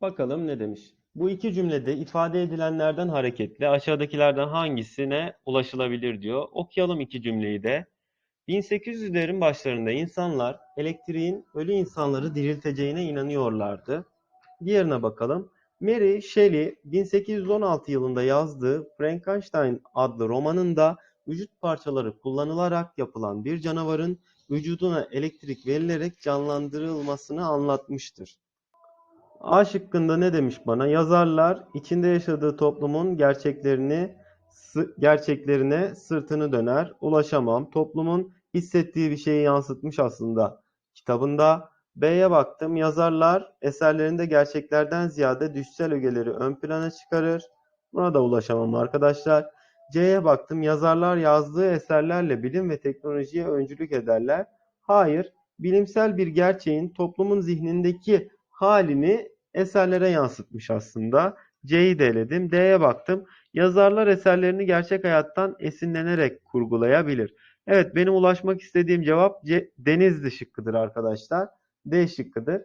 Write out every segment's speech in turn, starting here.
Bakalım ne demiş. Bu iki cümlede ifade edilenlerden hareketle aşağıdakilerden hangisine ulaşılabilir diyor. Okuyalım iki cümleyi de. 1800'lerin başlarında insanlar elektriğin ölü insanları dirilteceğine inanıyorlardı. Diğerine bakalım. Mary Shelley 1816 yılında yazdığı Frankenstein adlı romanında vücut parçaları kullanılarak yapılan bir canavarın vücuduna elektrik verilerek canlandırılmasını anlatmıştır. A şıkkında ne demiş bana? Yazarlar içinde yaşadığı toplumun gerçeklerini gerçeklerine sırtını döner, ulaşamam. Toplumun hissettiği bir şeyi yansıtmış aslında kitabında. B'ye baktım. Yazarlar eserlerinde gerçeklerden ziyade düşsel ögeleri ön plana çıkarır. Buna da ulaşamam arkadaşlar. C'ye baktım. Yazarlar yazdığı eserlerle bilim ve teknolojiye öncülük ederler. Hayır, bilimsel bir gerçeğin toplumun zihnindeki halini eserlere yansıtmış aslında. C'yi de eledim. D'ye baktım. Yazarlar eserlerini gerçek hayattan esinlenerek kurgulayabilir. Evet, benim ulaşmak istediğim cevap C, Denizli şıkkıdır arkadaşlar. D şıkkıdır.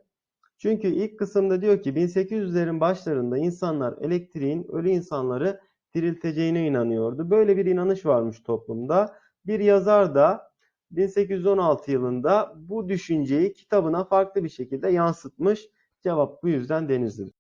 Çünkü ilk kısımda diyor ki 1800'lerin başlarında insanlar elektriğin ölü insanları dirilteceğine inanıyordu. Böyle bir inanış varmış toplumda. Bir yazar da 1816 yılında bu düşünceyi kitabına farklı bir şekilde yansıtmış. Cevap bu yüzden Denizli'dir.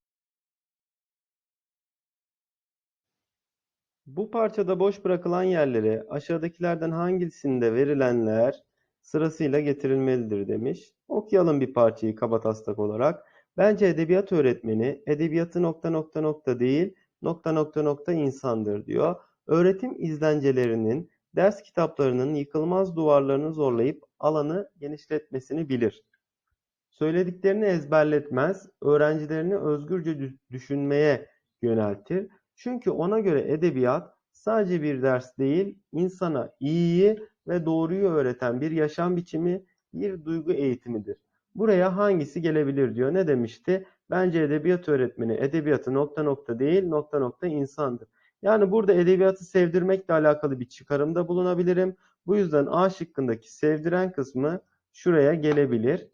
Bu parçada boş bırakılan yerlere aşağıdakilerden hangisinde verilenler sırasıyla getirilmelidir demiş. Okuyalım bir parçayı kabataslak olarak. Bence edebiyat öğretmeni edebiyatı nokta nokta nokta değil nokta nokta nokta insandır diyor. Öğretim izlencelerinin ders kitaplarının yıkılmaz duvarlarını zorlayıp alanı genişletmesini bilir. Söylediklerini ezberletmez, öğrencilerini özgürce dü- düşünmeye yöneltir. Çünkü ona göre edebiyat sadece bir ders değil, insana iyiyi ve doğruyu öğreten bir yaşam biçimi, bir duygu eğitimidir. Buraya hangisi gelebilir diyor. Ne demişti? Bence edebiyat öğretmeni edebiyatı nokta nokta değil nokta nokta insandır. Yani burada edebiyatı sevdirmekle alakalı bir çıkarımda bulunabilirim. Bu yüzden A şıkkındaki sevdiren kısmı şuraya gelebilir.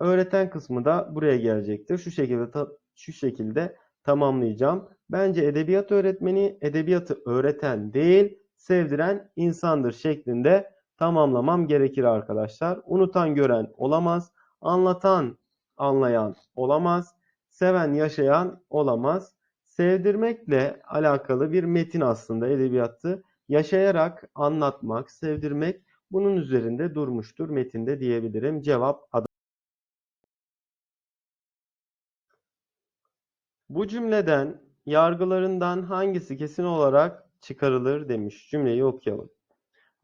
Öğreten kısmı da buraya gelecektir. Şu şekilde şu şekilde tamamlayacağım. Bence edebiyat öğretmeni edebiyatı öğreten değil, sevdiren insandır şeklinde tamamlamam gerekir arkadaşlar. Unutan gören olamaz, anlatan anlayan olamaz, seven yaşayan olamaz. Sevdirmekle alakalı bir metin aslında edebiyatı yaşayarak anlatmak, sevdirmek bunun üzerinde durmuştur metinde diyebilirim. Cevap Adana. Bu cümleden yargılarından hangisi kesin olarak çıkarılır demiş. Cümleyi okuyalım.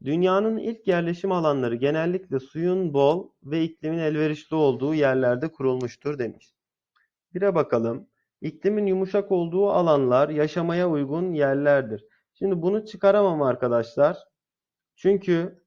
Dünyanın ilk yerleşim alanları genellikle suyun bol ve iklimin elverişli olduğu yerlerde kurulmuştur demiş. Bire bakalım. İklimin yumuşak olduğu alanlar yaşamaya uygun yerlerdir. Şimdi bunu çıkaramam arkadaşlar. Çünkü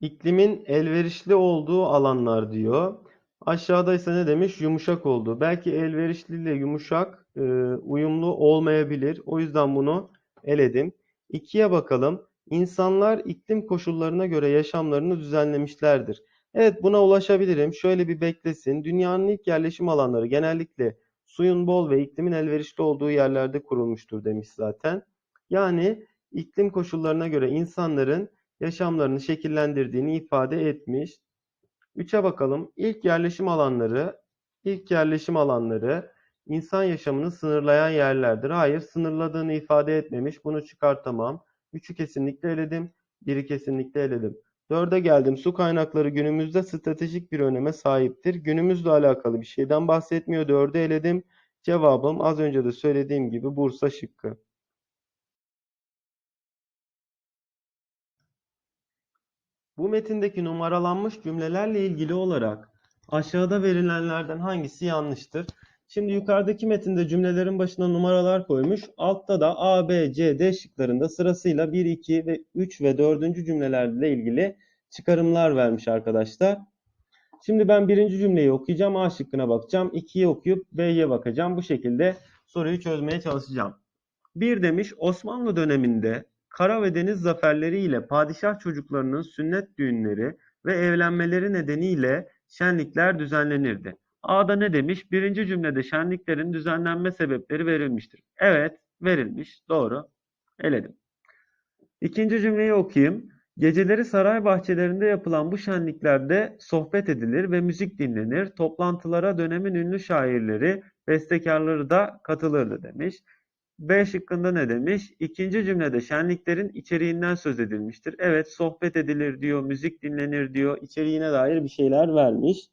iklimin elverişli olduğu alanlar diyor. Aşağıda ise ne demiş? Yumuşak olduğu. Belki elverişli ile yumuşak e, uyumlu olmayabilir. O yüzden bunu eledim. İkiye bakalım. İnsanlar iklim koşullarına göre yaşamlarını düzenlemişlerdir. Evet buna ulaşabilirim. Şöyle bir beklesin. Dünyanın ilk yerleşim alanları genellikle suyun bol ve iklimin elverişli olduğu yerlerde kurulmuştur demiş zaten. Yani iklim koşullarına göre insanların yaşamlarını şekillendirdiğini ifade etmiş. Üçe bakalım. İlk yerleşim alanları, ilk yerleşim alanları insan yaşamını sınırlayan yerlerdir. Hayır, sınırladığını ifade etmemiş. Bunu çıkartamam. Üçü kesinlikle eledim. Biri kesinlikle eledim. Dörde geldim. Su kaynakları günümüzde stratejik bir öneme sahiptir. Günümüzle alakalı bir şeyden bahsetmiyor. Dörde eledim. Cevabım az önce de söylediğim gibi Bursa şıkkı. Bu metindeki numaralanmış cümlelerle ilgili olarak aşağıda verilenlerden hangisi yanlıştır? Şimdi yukarıdaki metinde cümlelerin başına numaralar koymuş. Altta da A, B, C, D şıklarında sırasıyla 1, 2 ve 3 ve 4. cümlelerle ilgili çıkarımlar vermiş arkadaşlar. Şimdi ben birinci cümleyi okuyacağım. A şıkkına bakacağım. 2'yi okuyup B'ye bakacağım. Bu şekilde soruyu çözmeye çalışacağım. Bir demiş Osmanlı döneminde kara ve deniz zaferleriyle padişah çocuklarının sünnet düğünleri ve evlenmeleri nedeniyle şenlikler düzenlenirdi. A'da ne demiş? Birinci cümlede şenliklerin düzenlenme sebepleri verilmiştir. Evet, verilmiş. Doğru. Eledim. İkinci cümleyi okuyayım. Geceleri saray bahçelerinde yapılan bu şenliklerde sohbet edilir ve müzik dinlenir. Toplantılara dönemin ünlü şairleri, bestekarları da katılırdı demiş. B şıkkında ne demiş? İkinci cümlede şenliklerin içeriğinden söz edilmiştir. Evet, sohbet edilir diyor, müzik dinlenir diyor, içeriğine dair bir şeyler vermiş.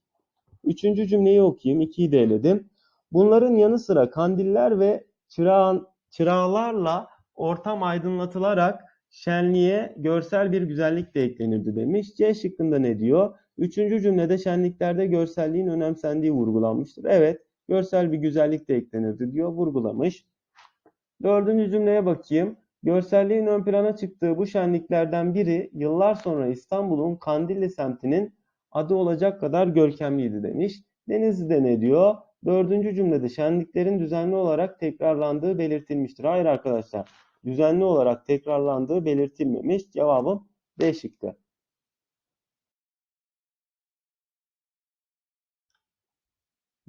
Üçüncü cümleyi okuyayım, ikiyi de eledim. Bunların yanı sıra kandiller ve çırağan, çırağlarla ortam aydınlatılarak şenliğe görsel bir güzellik de eklenirdi demiş. C şıkkında ne diyor? Üçüncü cümlede şenliklerde görselliğin önemsendiği vurgulanmıştır. Evet, görsel bir güzellik de eklenirdi diyor, vurgulamış. Dördüncü cümleye bakayım. Görselliğin ön plana çıktığı bu şenliklerden biri yıllar sonra İstanbul'un Kandilli semtinin adı olacak kadar görkemliydi demiş. Denizli'de ne diyor? Dördüncü cümlede şenliklerin düzenli olarak tekrarlandığı belirtilmiştir. Hayır arkadaşlar, düzenli olarak tekrarlandığı belirtilmemiş. Cevabım B şıkkı.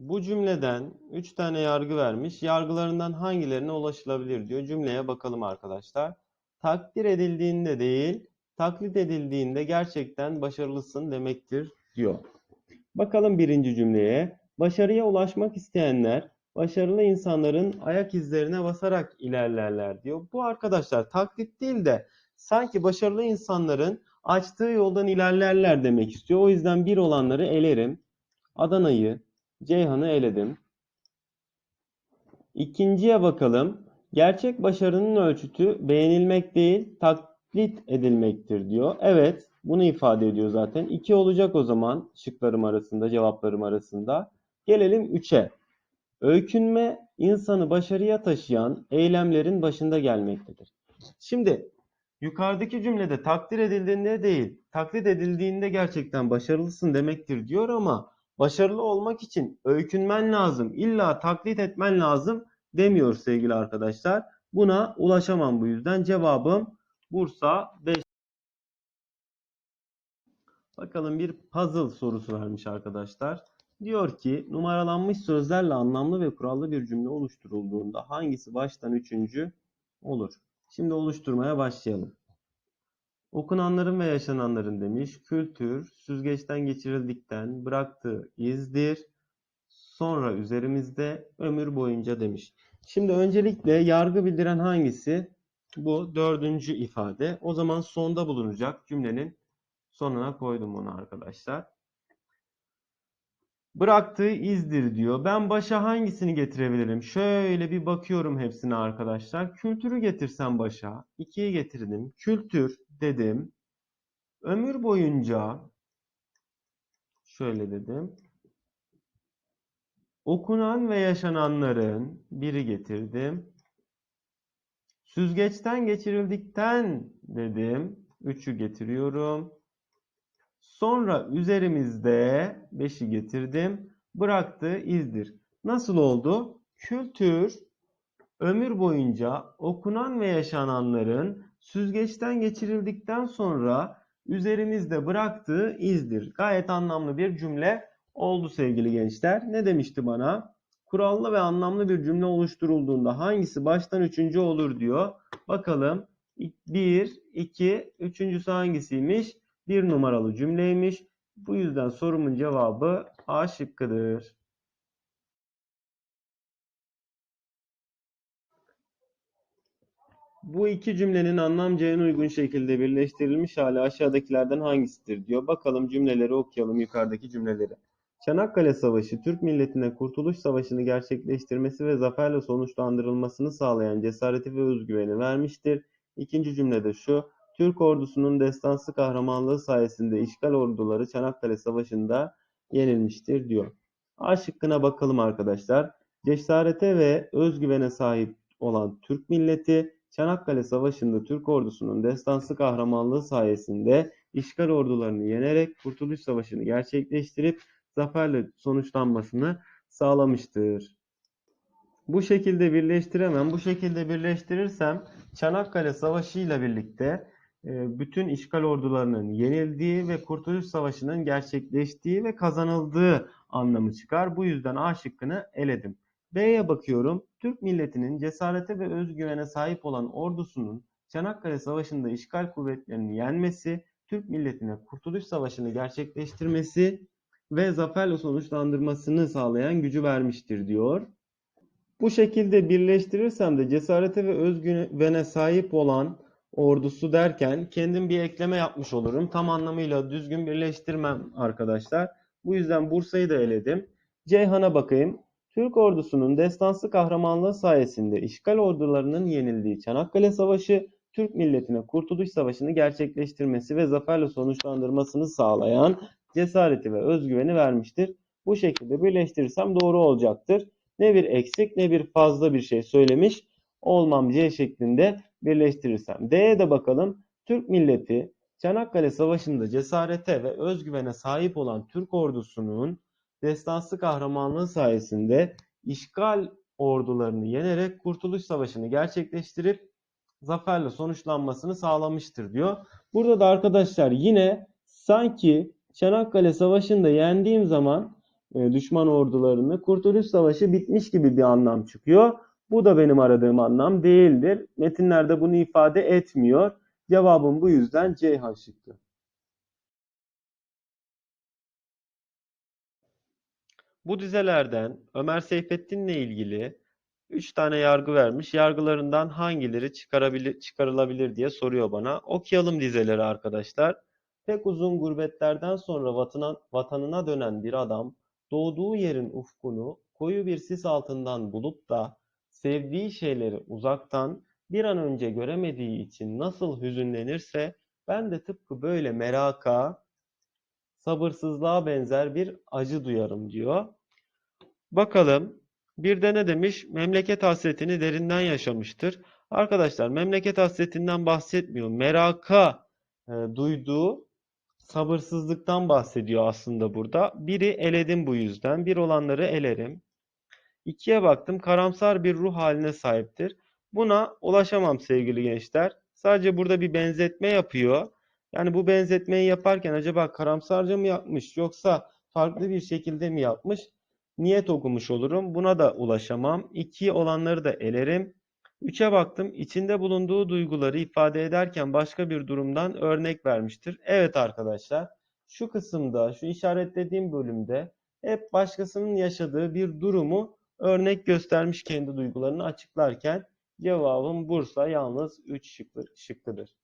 Bu cümleden 3 tane yargı vermiş. Yargılarından hangilerine ulaşılabilir diyor. Cümleye bakalım arkadaşlar. Takdir edildiğinde değil, taklit edildiğinde gerçekten başarılısın demektir diyor. Bakalım birinci cümleye. Başarıya ulaşmak isteyenler başarılı insanların ayak izlerine basarak ilerlerler diyor. Bu arkadaşlar taklit değil de sanki başarılı insanların açtığı yoldan ilerlerler demek istiyor. O yüzden bir olanları elerim. Adana'yı, Ceyhan'ı eledim. İkinciye bakalım. Gerçek başarının ölçütü beğenilmek değil, taklit edilmektir diyor. Evet, bunu ifade ediyor zaten. İki olacak o zaman şıklarım arasında, cevaplarım arasında. Gelelim üçe. Öykünme insanı başarıya taşıyan eylemlerin başında gelmektedir. Şimdi yukarıdaki cümlede takdir edildiğinde değil, taklit edildiğinde gerçekten başarılısın demektir diyor ama başarılı olmak için öykünmen lazım, illa taklit etmen lazım demiyor sevgili arkadaşlar. Buna ulaşamam bu yüzden. Cevabım Bursa 5. Bakalım bir puzzle sorusu vermiş arkadaşlar. Diyor ki numaralanmış sözlerle anlamlı ve kurallı bir cümle oluşturulduğunda hangisi baştan üçüncü olur? Şimdi oluşturmaya başlayalım. Okunanların ve yaşananların demiş. Kültür, süzgeçten geçirildikten bıraktığı izdir. Sonra üzerimizde ömür boyunca demiş. Şimdi öncelikle yargı bildiren hangisi? Bu dördüncü ifade. O zaman sonda bulunacak cümlenin sonuna koydum onu arkadaşlar. Bıraktığı izdir diyor. Ben başa hangisini getirebilirim? Şöyle bir bakıyorum hepsine arkadaşlar. Kültürü getirsem başa. 2'yi getirdim. Kültür dedim. Ömür boyunca şöyle dedim. Okunan ve yaşananların biri getirdim. Süzgeçten geçirildikten dedim. Üçü getiriyorum. Sonra üzerimizde 5'i getirdim. Bıraktığı izdir. Nasıl oldu? Kültür ömür boyunca okunan ve yaşananların süzgeçten geçirildikten sonra üzerimizde bıraktığı izdir. Gayet anlamlı bir cümle oldu sevgili gençler. Ne demişti bana? Kurallı ve anlamlı bir cümle oluşturulduğunda hangisi baştan üçüncü olur diyor. Bakalım. 1, 2, üçüncüsü hangisiymiş? Bir numaralı cümleymiş. Bu yüzden sorumun cevabı A şıkkıdır. Bu iki cümlenin anlamca en uygun şekilde birleştirilmiş hali aşağıdakilerden hangisidir diyor. Bakalım cümleleri okuyalım yukarıdaki cümleleri. Çanakkale Savaşı, Türk milletine Kurtuluş Savaşı'nı gerçekleştirmesi ve zaferle sonuçlandırılmasını sağlayan cesareti ve özgüveni vermiştir. İkinci cümlede şu, Türk ordusunun destansı kahramanlığı sayesinde işgal orduları Çanakkale Savaşı'nda yenilmiştir diyor. A şıkkına bakalım arkadaşlar. Cesarete ve özgüvene sahip olan Türk milleti Çanakkale Savaşı'nda Türk ordusunun destansı kahramanlığı sayesinde işgal ordularını yenerek Kurtuluş Savaşı'nı gerçekleştirip zaferle sonuçlanmasını sağlamıştır. Bu şekilde birleştiremem. Bu şekilde birleştirirsem Çanakkale Savaşı ile birlikte e, bütün işgal ordularının yenildiği ve Kurtuluş Savaşı'nın gerçekleştiği ve kazanıldığı anlamı çıkar. Bu yüzden A şıkkını eledim. B'ye bakıyorum. Türk milletinin cesarete ve özgüvene sahip olan ordusunun Çanakkale Savaşı'nda işgal kuvvetlerini yenmesi, Türk milletine Kurtuluş Savaşı'nı gerçekleştirmesi ve zaferle sonuçlandırmasını sağlayan gücü vermiştir diyor. Bu şekilde birleştirirsem de cesarete ve özgüvene sahip olan ordusu derken kendim bir ekleme yapmış olurum. Tam anlamıyla düzgün birleştirmem arkadaşlar. Bu yüzden Bursa'yı da eledim. Ceyhan'a bakayım. Türk ordusunun destansı kahramanlığı sayesinde işgal ordularının yenildiği Çanakkale Savaşı, Türk milletine Kurtuluş Savaşı'nı gerçekleştirmesi ve zaferle sonuçlandırmasını sağlayan cesareti ve özgüveni vermiştir. Bu şekilde birleştirirsem doğru olacaktır. Ne bir eksik ne bir fazla bir şey söylemiş olmam C şeklinde birleştirirsem. D'ye de bakalım. Türk milleti Çanakkale Savaşı'nda cesarete ve özgüvene sahip olan Türk ordusunun destansı kahramanlığı sayesinde işgal ordularını yenerek Kurtuluş Savaşı'nı gerçekleştirip zaferle sonuçlanmasını sağlamıştır diyor. Burada da arkadaşlar yine sanki Çanakkale Savaşı'nda yendiğim zaman e, düşman ordularını Kurtuluş Savaşı bitmiş gibi bir anlam çıkıyor. Bu da benim aradığım anlam değildir. Metinlerde bunu ifade etmiyor. Cevabım bu yüzden Ceyhan şıkkı. Bu dizelerden Ömer Seyfettin'le ilgili 3 tane yargı vermiş. Yargılarından hangileri çıkarılabilir diye soruyor bana. Okuyalım dizeleri arkadaşlar. Pek uzun gurbetlerden sonra vatana, vatanına dönen bir adam doğduğu yerin ufkunu koyu bir sis altından bulup da sevdiği şeyleri uzaktan bir an önce göremediği için nasıl hüzünlenirse ben de tıpkı böyle meraka, sabırsızlığa benzer bir acı duyarım diyor. Bakalım bir de ne demiş? Memleket hasretini derinden yaşamıştır. Arkadaşlar memleket hasretinden bahsetmiyor. Meraka e, duyduğu sabırsızlıktan bahsediyor aslında burada. Biri eledim bu yüzden. Bir olanları elerim. İkiye baktım. Karamsar bir ruh haline sahiptir. Buna ulaşamam sevgili gençler. Sadece burada bir benzetme yapıyor. Yani bu benzetmeyi yaparken acaba karamsarca mı yapmış yoksa farklı bir şekilde mi yapmış? Niyet okumuş olurum. Buna da ulaşamam. 2 olanları da elerim. 3'e baktım. İçinde bulunduğu duyguları ifade ederken başka bir durumdan örnek vermiştir. Evet arkadaşlar. Şu kısımda, şu işaretlediğim bölümde hep başkasının yaşadığı bir durumu örnek göstermiş kendi duygularını açıklarken cevabım Bursa yalnız 3 şıkkıdır.